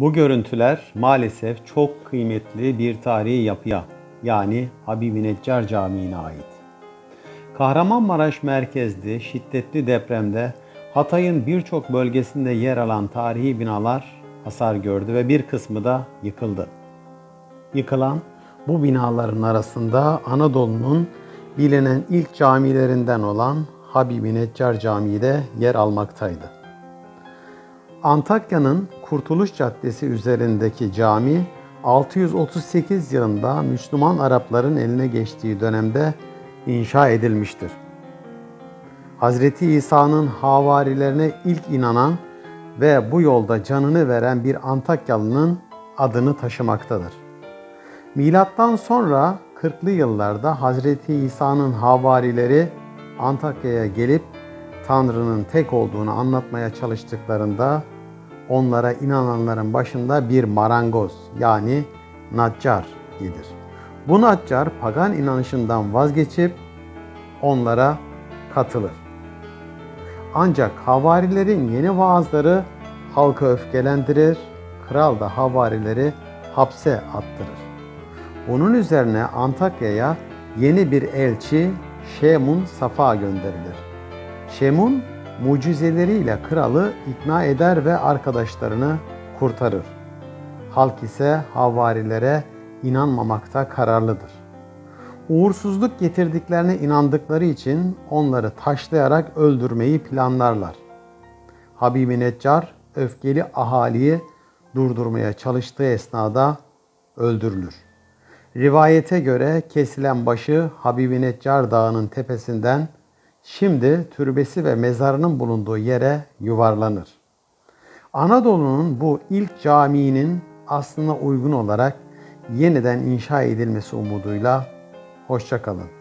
Bu görüntüler maalesef çok kıymetli bir tarihi yapıya yani Habibi Neccar Camii'ne ait. Kahramanmaraş merkezli şiddetli depremde Hatay'ın birçok bölgesinde yer alan tarihi binalar hasar gördü ve bir kısmı da yıkıldı. Yıkılan bu binaların arasında Anadolu'nun bilinen ilk camilerinden olan Habibi Neccar Camii de yer almaktaydı. Antakya'nın Kurtuluş Caddesi üzerindeki cami 638 yılında Müslüman Arapların eline geçtiği dönemde inşa edilmiştir. Hazreti İsa'nın havarilerine ilk inanan ve bu yolda canını veren bir Antakyalı'nın adını taşımaktadır. Milattan sonra 40'lı yıllarda Hazreti İsa'nın havarileri Antakya'ya gelip Tanrı'nın tek olduğunu anlatmaya çalıştıklarında onlara inananların başında bir marangoz yani naccar gelir. Bu naccar pagan inanışından vazgeçip onlara katılır. Ancak havarilerin yeni vaazları halkı öfkelendirir, kral da havarileri hapse attırır. Bunun üzerine Antakya'ya yeni bir elçi Şemun Safa gönderilir. Şemun mucizeleriyle kralı ikna eder ve arkadaşlarını kurtarır. Halk ise havarilere inanmamakta kararlıdır. Uğursuzluk getirdiklerine inandıkları için onları taşlayarak öldürmeyi planlarlar. Habibi Neccar öfkeli ahaliyi durdurmaya çalıştığı esnada öldürülür. Rivayete göre kesilen başı Habibi Neccar Dağı'nın tepesinden şimdi türbesi ve mezarının bulunduğu yere yuvarlanır. Anadolu'nun bu ilk caminin aslına uygun olarak yeniden inşa edilmesi umuduyla hoşçakalın.